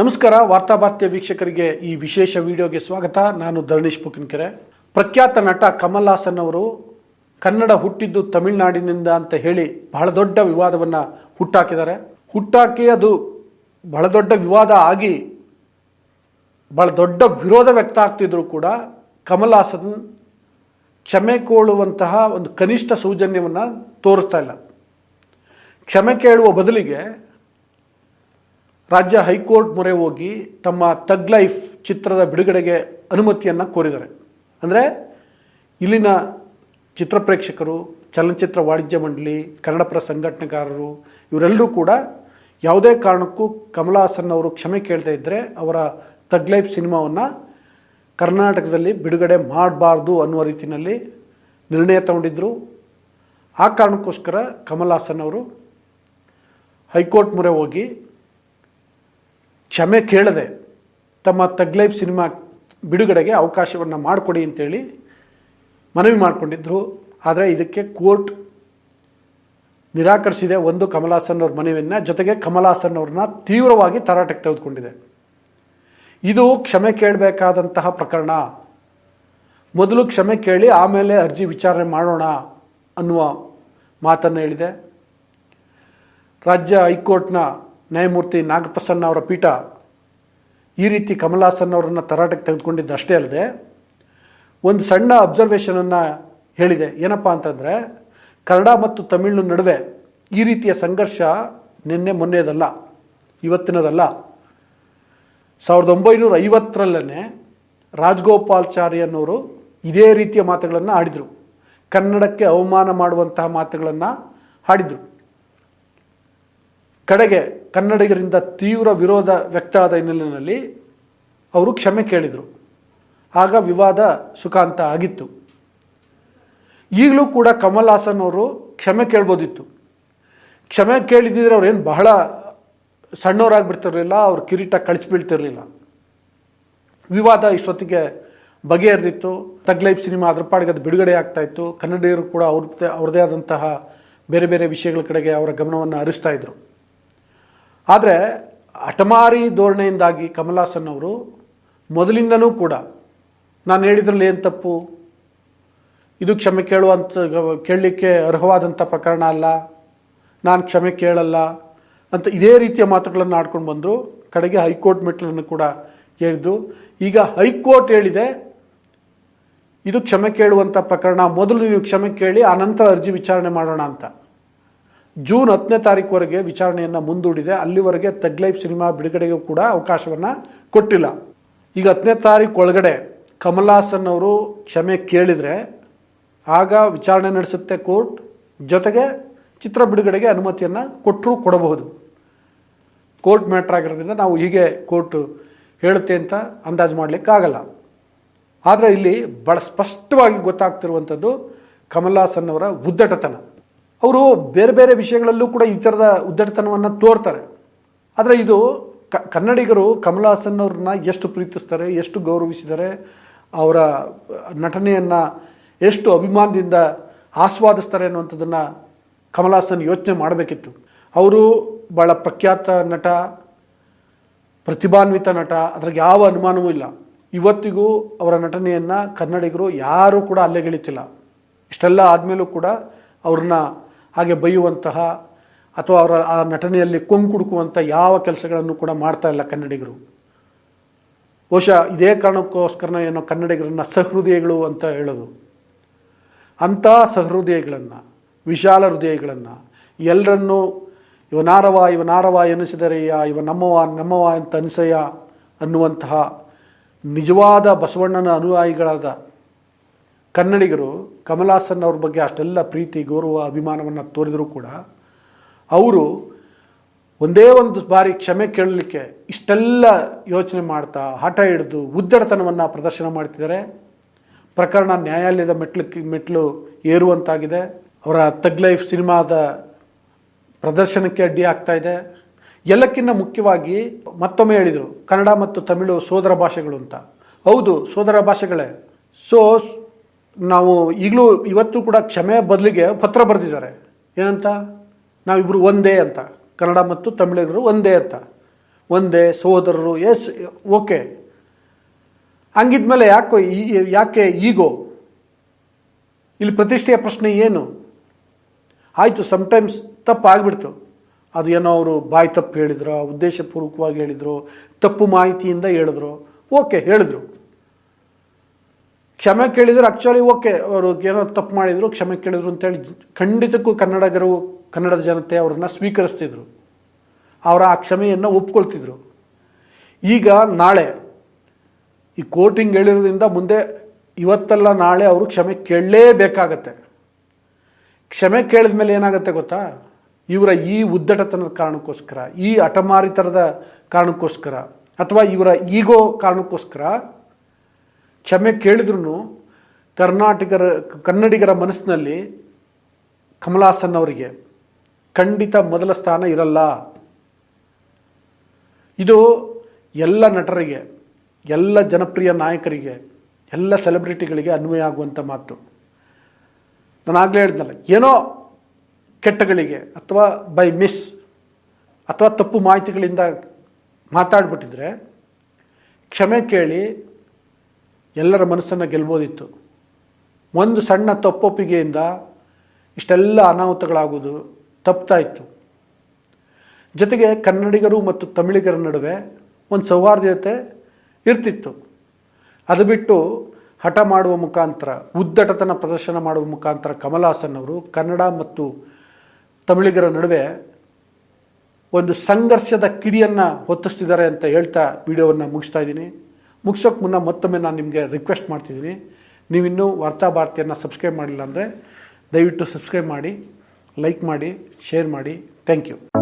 ನಮಸ್ಕಾರ ವಾರ್ತಾಭಾತ್ಯ ವೀಕ್ಷಕರಿಗೆ ಈ ವಿಶೇಷ ವಿಡಿಯೋಗೆ ಸ್ವಾಗತ. ನಾನು ಧರಣೀಶ್ ಪುಕಿನ್ಕೆರೆ ಪ್ರಖ್ಯಾತ ನಟ ಕಮಲ್ ಅವರು ಕನ್ನಡ ಹುಟ್ಟಿದ್ದು ತಮಿಳುನಾಡಿನಿಂದ ಅಂತ ಹೇಳಿ ಬಹಳ ದೊಡ್ಡ ವಿವಾದವನ್ನು ಹುಟ್ಟಾಕಿದ್ದಾರೆ. ಹುಟ್ಟಾಕಿ ಅದು ಬಹಳ ದೊಡ್ಡ ವಿವಾದ ಆಗಿ ಬಹಳ ದೊಡ್ಡ ವಿರೋಧ ವ್ಯಕ್ತ ಆಗ್ತಿದ್ರು ಕೂಡ ಕಮಲ್ ಕ್ಷಮೆ ಕೋಳುವಂತಹ ಒಂದು ಕನಿಷ್ಠ ಸೌಜನ್ಯವನ್ನು ತೋರಿಸ್ತಾ ಇಲ್ಲ. ಕ್ಷಮೆ ಕೇಳುವ ಬದಲಿಗೆ ರಾಜ್ಯ ಹೈಕೋರ್ಟ್ ಮೊರೆ ಹೋಗಿ ತಮ್ಮ ತಗ್ ಲೈಫ್ ಚಿತ್ರದ ಬಿಡುಗಡೆಗೆ ಅನುಮತಿಯನ್ನು ಕೋರಿದ್ದಾರೆ. ಅಂದರೆ ಇಲ್ಲಿನ ಚಿತ್ರ ಪ್ರೇಕ್ಷಕರು, ಚಲನಚಿತ್ರ ವಾಣಿಜ್ಯ ಮಂಡಳಿ ಕನ್ನಡಪರ ಸಂಘಟನೆಗಾರರು, ಇವರೆಲ್ಲರೂ ಕೂಡ ಯಾವುದೇ ಕಾರಣಕ್ಕೂ ಕಮಲಾ ಹಾಸನ್ ಅವರು ಕ್ಷಮೆ ಕೇಳ್ತಾ ಇದ್ದರೆ ಅವರ ತಗ್ ಲೈಫ್ ಸಿನಿಮಾವನ್ನು ಕರ್ನಾಟಕದಲ್ಲಿ ಬಿಡುಗಡೆ ಮಾಡಬಾರ್ದು ಅನ್ನುವ ರೀತಿಯಲ್ಲಿ ನಿರ್ಣಯ ತಗೊಂಡಿದ್ದರು ಆ ಕಾರಣಕ್ಕೋಸ್ಕರ ಕಮಲ್ ಹಾಸನ್ ಅವರು ಹೈಕೋರ್ಟ್ ಮೊರೆ ಹೋಗಿ ಕ್ಷಮೆ ಕೇಳದೆ ತಮ್ಮ ತಗ್ ಲೈಫ್ ಸಿನಿಮಾ ಬಿಡುಗಡೆಗೆ ಅವಕಾಶವನ್ನು ಮಾಡಿಕೊಡಿ ಅಂತೇಳಿ ಮನವಿ ಮಾಡಿಕೊಂಡಿದ್ದರು ಆದರೆ ಇದಕ್ಕೆ ಕೋರ್ಟ್ ನಿರಾಕರಿಸಿದೆ. ಒಂದು ಕಮಲ್ ಹಾಸನ್ ಅವ್ರ ಮನವಿಯನ್ನು. ಜೊತೆಗೆ ಕಮಲ್ ಹಾಸನ್ ಅವ್ರನ್ನ ತೀವ್ರವಾಗಿ ತರಾಟೆಗೆ ತೆಗೆದುಕೊಂಡಿದೆ. ಇದು ಕ್ಷಮೆ ಕೇಳಬೇಕಾದಂತಹ ಪ್ರಕರಣ. ಮೊದಲು ಕ್ಷಮೆ ಕೇಳಿ ಆಮೇಲೆ ಅರ್ಜಿ ವಿಚಾರಣೆ ಮಾಡೋಣ ಅನ್ನುವ ಮಾತನ್ನು ಹೇಳಿದೆ. ರಾಜ್ಯ ಹೈಕೋರ್ಟ್ನ ನ್ಯಾಯಮೂರ್ತಿ ನಾಗಪ್ರಸನ್ನ ಅವರ ಪೀಠ ಈ ರೀತಿ ಕಮಲ್ ಹಾಸನ್ ಅವರನ್ನು ತರಾಟೆಗೆ ತೆಗೆದುಕೊಂಡಿದ್ದು ಅಷ್ಟೇ ಅಲ್ಲದೆ, ಒಂದು ಸಣ್ಣ ಅಬ್ಸರ್ವೇಷನನ್ನು ಹೇಳಿದೆ. ಏನಪ್ಪ ಅಂತಂದರೆ, ಕನ್ನಡ ಮತ್ತು ತಮಿಳು ನಡುವೆ ಈ ರೀತಿಯ ಸಂಘರ್ಷ ನಿನ್ನೆ ಮೊನ್ನೆದಲ್ಲ, ಇವತ್ತಿನದಲ್ಲ. ಸಾವಿರದ ಒಂಬೈನೂರ ಐವತ್ತರಲ್ಲೇ ರಾಜಗೋಪಾಲ್ಚಾರ್ಯನವರು ಇದೇ ರೀತಿಯ ಮಾತುಗಳನ್ನು ಆಡಿದರು. ಕನ್ನಡಕ್ಕೆ ಅವಮಾನ ಮಾಡುವಂತಹ ಮಾತುಗಳನ್ನು ಹಾಡಿದರು ಕಡೆಗೆ ಕನ್ನಡಿಗರಿಂದ ತೀವ್ರ ವಿರೋಧ ವ್ಯಕ್ತ ಆದ ಹಿನ್ನೆಲೆಯಲ್ಲಿ ಅವರು ಕ್ಷಮೆ ಕೇಳಿದರು. ಆಗ ವಿವಾದ ಸುಖಾಂತ ಆಗಿತ್ತು. ಈಗಲೂ ಕೂಡ ಕಮಲ್ ಹಾಸನ್ ಅವರು ಕ್ಷಮೆ ಕೇಳ್ಬೋದಿತ್ತು. ಕ್ಷಮೆ ಕೇಳಿದ್ದಿದ್ರೆ ಅವ್ರೇನು ಬಹಳ ಸಣ್ಣವರಾಗ್ಬಿಡ್ತಿರಲಿಲ್ಲ, ಅವ್ರ ಕಿರೀಟ ಕಳಿಸ್ಬೀಳ್ತಿರಲಿಲ್ಲ. ವಿವಾದ ಇಷ್ಟೊತ್ತಿಗೆ ಬಗೆಹರಿದಿತ್ತು. ತಗ್ ಲೈಫ್ ಸಿನಿಮಾ ಅದ್ರ ಪಾಡಿಗೆ ಅದು ಬಿಡುಗಡೆ ಆಗ್ತಾ ಇತ್ತು ಕನ್ನಡಿಗರು ಕೂಡ ಅವ್ರದ್ದೇ ಅವ್ರದ್ದೇ ಆದಂತಹ ಬೇರೆ ಬೇರೆ ವಿಷಯಗಳ ಕಡೆಗೆ ಅವರ ಗಮನವನ್ನು ಹರಿಸ್ತಾ ಇದ್ರು. ಆದರೆ ಹಠಮಾರಿ ಧೋರಣೆಯಿಂದಾಗಿ ಕಮಲಾಸನ್ ಅವರು ಮೊದಲಿಂದನೂ ಕೂಡ, ನಾನು ಹೇಳಿದ್ರಲ್ಲಿ ಏನು ತಪ್ಪು? ಇದು ಕ್ಷಮೆ ಕೇಳುವಂಥ ಕೇಳಲಿಕ್ಕೆ ಅರ್ಹವಾದಂಥ ಪ್ರಕರಣ ಅಲ್ಲ, ನಾನು ಕ್ಷಮೆ ಕೇಳಲ್ಲ ಅಂತ ಇದೇ ರೀತಿಯ ಮಾತುಗಳನ್ನು ಆಡ್ಕೊಂಡು ಬಂದರು. ಕಡೆಗೆ ಹೈಕೋರ್ಟ್ ಮೆಟ್ಲನ್ನು ಕೂಡ ಹೇಳಿದ್ದು ಈಗ ಹೈಕೋರ್ಟ್ ಹೇಳಿದೆ, ಇದು ಕ್ಷಮೆ ಕೇಳುವಂಥ ಪ್ರಕರಣ, ಮೊದಲು ನೀವು ಕ್ಷಮೆ ಕೇಳಿ ಆನಂತರ ಅರ್ಜಿ ವಿಚಾರಣೆ ಮಾಡೋಣ ಅಂತ. ಜೂನ್ ಹತ್ತನೇ ತಾರೀಕುವರೆಗೆ ವಿಚಾರಣೆಯನ್ನು ಮುಂದೂಡಿದೆ. ಅಲ್ಲಿವರೆಗೆ ತಗ್ ಲೈಫ್ ಸಿನಿಮಾ ಬಿಡುಗಡೆಗೂ ಕೂಡ ಅವಕಾಶವನ್ನು ಕೊಟ್ಟಿಲ್ಲ. ಈಗ ಹತ್ತನೇ ತಾರೀಕು ಒಳಗಡೆ ಕಮಲ್ ಹಾಸನ್ ಅವರು ಕ್ಷಮೆ ಕೇಳಿದರೆ ಆಗ ವಿಚಾರಣೆ ನಡೆಸುತ್ತೆ ಕೋರ್ಟ್. ಜೊತೆಗೆ ಚಿತ್ರ ಬಿಡುಗಡೆಗೆ ಅನುಮತಿಯನ್ನು ಕೊಟ್ಟರೂ ಕೊಡಬಹುದು. ಕೋರ್ಟ್ ಮ್ಯಾಟ್ರ್ ಆಗಿರೋದ್ರಿಂದ ನಾವು ಹೀಗೆ ಕೋರ್ಟ್ ಹೇಳುತ್ತೆ ಅಂತ ಅಂದಾಜು ಮಾಡಲಿಕ್ಕಾಗಲ್ಲ. ಆದರೆ ಇಲ್ಲಿ ಬಹಳ ಸ್ಪಷ್ಟವಾಗಿ ಗೊತ್ತಾಗ್ತಿರುವಂಥದ್ದು ಕಮಲ್ ಅವರ ಉದ್ದಟತನ. ಅವರು ಬೇರೆ ಬೇರೆ ವಿಷಯಗಳಲ್ಲೂ ಕೂಡ ಈ ಥರದ ಉದ್ದಟತನವನ್ನು ತೋರ್ತಾರೆ. ಆದರೆ ಇದು ಕನ್ನಡಿಗರು ಕಮಲ್ ಹಾಸನ್ ಅವ್ರನ್ನ ಎಷ್ಟು ಪ್ರೀತಿಸ್ತಾರೆ, ಎಷ್ಟು ಗೌರವಿಸಿದ್ದಾರೆ ಅವರ ನಟನೆಯನ್ನು ಎಷ್ಟು ಅಭಿಮಾನದಿಂದ ಆಸ್ವಾದಿಸ್ತಾರೆ ಅನ್ನುವಂಥದ್ದನ್ನು ಕಮಲ್ ಹಾಸನ್ ಯೋಚನೆ ಮಾಡಬೇಕಿತ್ತು. ಅವರು ಭಾಳ ಪ್ರಖ್ಯಾತ ನಟ, ಪ್ರತಿಭಾನ್ವಿತ ನಟ, ಅದ್ರಾಗ ಯಾವ ಅನುಮಾನವೂ ಇಲ್ಲ. ಇವತ್ತಿಗೂ ಅವರ ನಟನೆಯನ್ನು ಕನ್ನಡಿಗರು ಯಾರೂ ಕೂಡ ಅಲ್ಲೆಗೆಳಿತಿಲ್ಲ ಇಷ್ಟೆಲ್ಲ ಆದಮೇಲೂ ಕೂಡ ಅವ್ರನ್ನ ಹಾಗೆ ಬೈಯುವಂತಹ ಅಥವಾ ಅವರ ಆ ನಟನೆಯಲ್ಲಿ ಕೊಂಕುಡುಕುವಂಥ ಯಾವ ಕೆಲಸಗಳನ್ನು ಕೂಡ ಮಾಡ್ತಾ ಇಲ್ಲ ಕನ್ನಡಿಗರು. ಬಹುಶಃ ಇದೇ ಕಾರಣಕ್ಕೋಸ್ಕರ ಏನೋ ಕನ್ನಡಿಗರನ್ನ ಸಹೃದಯಗಳು ಅಂತ ಹೇಳೋದು. ಅಂಥ ಸಹೃದಯಗಳನ್ನು, ವಿಶಾಲ ಹೃದಯಗಳನ್ನು ಎಲ್ಲರನ್ನೂ ಇವನಾರವ ಇವನಾರವ ಎನಿಸಿದರೆಯ ಇವ ನಮ್ಮವ ನಮ್ಮವ ಅಂತ ಅನಿಸಯ್ಯ ಅನ್ನುವಂತಹ ನಿಜವಾದ ಬಸವಣ್ಣನ ಅನುಯಾಯಿಗಳಾದ ಕನ್ನಡಿಗರು ಕಮಲಾಸನ್ ಅವ್ರ ಬಗ್ಗೆ ಅಷ್ಟೆಲ್ಲ ಪ್ರೀತಿ, ಗೌರವ, ಅಭಿಮಾನವನ್ನು ತೋರಿದರೂ ಕೂಡ ಅವರು ಒಂದೇ ಒಂದು ಬಾರಿ ಕ್ಷಮೆ ಕೇಳಲಿಕ್ಕೆ ಇಷ್ಟೆಲ್ಲ ಯೋಚನೆ ಮಾಡ್ತಾ, ಹಠ ಹಿಡಿದು ಉದ್ದಡತನವನ್ನು ಪ್ರದರ್ಶನ ಮಾಡ್ತಿದ್ದಾರೆ. ಪ್ರಕರಣ ನ್ಯಾಯಾಲಯದ ಮೆಟ್ಲು ಮೆಟ್ಲು ಏರುವಂತಾಗಿದೆ. ಅವರ ತಗ್ ಲೈಫ್ ಸಿನಿಮಾದ ಪ್ರದರ್ಶನಕ್ಕೆ ಅಡ್ಡಿ ಆಗ್ತಾ ಇದೆ. ಎಲ್ಲಕ್ಕಿಂತ ಮುಖ್ಯವಾಗಿ ಮತ್ತೊಮ್ಮೆ ಹೇಳಿದರು, ಕನ್ನಡ ಮತ್ತು ತಮಿಳು ಸೋದರ ಭಾಷೆಗಳು ಅಂತ. ಹೌದು, ಸೋದರ ಭಾಷೆಗಳೇ. ಸೊ ನಾವು ಈಗಲೂ ಇವತ್ತು ಕೂಡ ಕ್ಷಮೆ ಬದಲಿಗೆ ಪತ್ರ ಬರೆದಿದ್ದಾರೆ. ಏನಂತ? ನಾವಿಬ್ಬರು ಒಂದೇ ಅಂತ. ಕನ್ನಡ ಮತ್ತು ತಮಿಳಿಗರು ಒಂದೇ ಅಂತ. ಒಂದೇ ಸಹೋದರರು, ಎಸ್, ಓಕೆ. ಹಂಗಿದ್ಮೇಲೆ ಯಾಕೋ ಈ, ಯಾಕೆ ಈಗೋ? ಇಲ್ಲಿ ಪ್ರತಿಷ್ಠೆಯ ಪ್ರಶ್ನೆ ಏನು? ಆಯಿತು ಸಮಟೈಮ್ಸ್ ತಪ್ಪಾಗ್ಬಿಡ್ತು. ಅದು ಏನೋ ಅವರು ಬಾಯಿ ತಪ್ಪು ಹೇಳಿದ್ರು, ಉದ್ದೇಶಪೂರ್ವಕವಾಗಿ ಹೇಳಿದರು, ತಪ್ಪು ಮಾಹಿತಿಯಿಂದ ಹೇಳಿದ್ರು. ಓಕೆ, ಹೇಳಿದ್ರು. ಕ್ಷಮೆ ಕೇಳಿದ್ರು ಆ್ಯಕ್ಚುಲಿ ಓಕೆ ಅವರು ಏನೋ ತಪ್ಪು ಮಾಡಿದ್ರು, ಕ್ಷಮೆ ಕೇಳಿದ್ರು ಅಂತೇಳಿ ಖಂಡಿತಕ್ಕೂ ಕನ್ನಡಿಗರು ಕನ್ನಡದ ಜನತೆ ಅವರನ್ನು ಸ್ವೀಕರಿಸ್ತಿದ್ರು. ಅವರ ಆ ಕ್ಷಮೆಯನ್ನು ಒಪ್ಕೊಳ್ತಿದ್ರು. ಈಗ ನಾಳೆ, ಈ ಕೋರ್ಟಿಂಗ್ ಹೇಳಿರೋದ್ರಿಂದ ಮುಂದೆ ಇವತ್ತಲ್ಲ ನಾಳೆ ಅವರು ಕ್ಷಮೆ ಕೇಳಲೇಬೇಕಾಗತ್ತೆ. ಕ್ಷಮೆ ಕೇಳಿದ ಮೇಲೆ ಏನಾಗುತ್ತೆ ಗೊತ್ತಾ? ಇವರ ಈ ಉದ್ದಟತನದ ಕಾರಣಕ್ಕೋಸ್ಕರ, ಈ ಹಠಮಾರಿತನದ ಕಾರಣಕ್ಕೋಸ್ಕರ, ಅಥವಾ ಇವರ ಈಗೋ ಕಾರಣಕ್ಕೋಸ್ಕರ ಕ್ಷಮೆ ಕೇಳಿದ್ರು ಕರ್ನಾಟಕರ, ಕನ್ನಡಿಗರ ಮನಸ್ಸಿನಲ್ಲಿ ಕಮಲಾಸನ್ ಅವರಿಗೆ ಖಂಡಿತ ಮೊದಲ ಸ್ಥಾನ ಇರಲ್ಲ. ಇದು ಎಲ್ಲ ನಟರಿಗೆ, ಎಲ್ಲ ಜನಪ್ರಿಯ ನಾಯಕರಿಗೆ, ಎಲ್ಲ ಸೆಲೆಬ್ರಿಟಿಗಳಿಗೆ ಅನ್ವಯ ಆಗುವಂಥ ಮಾತು. ನಾನು ಆಗಲೇ ಹೇಳಿದ್ನಲ್ಲ ಏನೋ ಕೆಟ್ಟಗಳಿಗೆ ಅಥವಾ ಬೈ ಮಿಸ್ ಅಥವಾ ತಪ್ಪು ಮಾಹಿತಿಗಳಿಂದ ಮಾತಾಡ್ಬಿಟ್ಟಿದ್ರೆ ಕ್ಷಮೆ ಕೇಳಿ ಎಲ್ಲರ ಮನಸ್ಸನ್ನು ಗೆಲ್ಬೋದಿತ್ತು. ಒಂದು ಸಣ್ಣ ತಪ್ಪೊಪ್ಪಿಗೆಯಿಂದ ಇಷ್ಟೆಲ್ಲ ಅನಾಹುತಗಳಾಗೋದು ತಪ್ತಾ ಇತ್ತು. ಜೊತೆಗೆ ಕನ್ನಡಿಗರು ಮತ್ತು ತಮಿಳಿಗರ ನಡುವೆ ಒಂದು ಸೌಹಾರ್ದತೆ ಇರ್ತಿತ್ತು. ಅದು ಬಿಟ್ಟು ಹಠ ಮಾಡುವ ಮುಖಾಂತರ, ಉದ್ದಟತನ ಪ್ರದರ್ಶನ ಮಾಡುವ ಮುಖಾಂತರ ಕಮಲ್ ಅವರು ಕನ್ನಡ ಮತ್ತು ತಮಿಳಿಗರ ನಡುವೆ ಒಂದು ಸಂಘರ್ಷದ ಕಿಡಿಯನ್ನು ಹೊತ್ತಿಸ್ತಿದ್ದಾರೆ ಅಂತ ಹೇಳ್ತಾ ವಿಡಿಯೋವನ್ನು ಮುಗಿಸ್ತಾ ಇದ್ದೀನಿ. ಮುಗಿಸೋಕೆ ಮುನ್ನ ಮತ್ತೊಮ್ಮೆ ನಾನು ನಿಮಗೆ ರಿಕ್ವೆಸ್ಟ್ ಮಾಡ್ತಿದ್ದೀನಿ. ನೀವಿನ್ನೂ ವಾರ್ತಾ ಭಾರತಿಯನ್ನು ಸಬ್ಸ್ಕ್ರೈಬ್ ಮಾಡಿಲ್ಲ ಅಂದರೆ ದಯವಿಟ್ಟು ಸಬ್ಸ್ಕ್ರೈಬ್ ಮಾಡಿ ಲೈಕ್ ಮಾಡಿ ಶೇರ್ ಮಾಡಿ. Thank you